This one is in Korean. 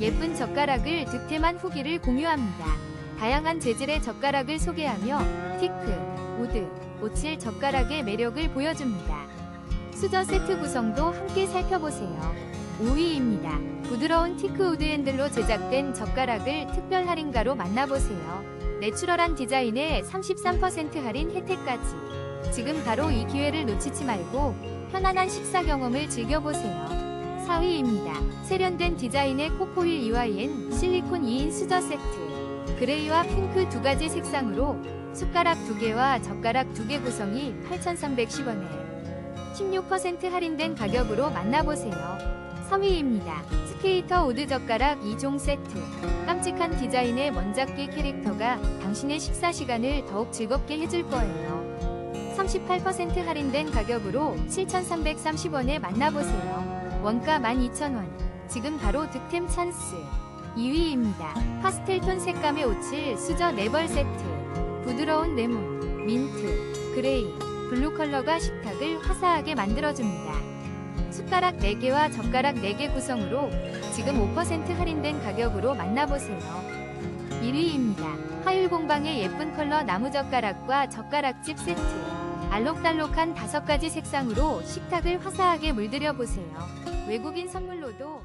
예쁜 젓가락을 득템한 후기를 공유합니다. 다양한 재질의 젓가락을 소개하며 티크, 우드, 오칠 젓가락의 매력을 보여줍니다. 수저 세트 구성도 함께 살펴보세요. 5위입니다. 부드러운 티크 우드 핸들로 제작된 젓가락을 특별 할인가로 만나보세요. 내추럴한 디자인에 33% 할인 혜택까지. 지금 바로 이 기회를 놓치지 말고 편안한 식사 경험을 즐겨보세요. 4위입니다. 세련된 디자인의 코코윌 EYN 실리콘 2인 수저 세트. 그레이와 핑크 두 가지 색상으로 숟가락 2개와 젓가락 2개 구성이 8,310원에 16% 할인된 가격으로 만나보세요. 3위입니다. 스케이터 우드 젓가락 2종 세트. 깜찍한 디자인의 원작기 캐릭터가 당신의 식사 시간을 더욱 즐겁게 해줄 거예요. 38% 할인된 가격으로 7,330원에 만나보세요. 원가 12,000원. 지금 바로 득템 찬스. 2위입니다. 파스텔톤 색감의 오칠 수저 네벌 세트. 부드러운 레몬, 민트, 그레이, 블루 컬러가 식탁을 화사하게 만들어줍니다. 숟가락 4개와 젓가락 4개 구성으로 지금 5% 할인된 가격으로 만나보세요. 1위입니다. 화율공방의 예쁜 컬러 나무젓가락과 젓가락집 세트. 알록달록한 5가지 색상으로 식탁을 화사하게 물들여 보세요. 외국인 선물로도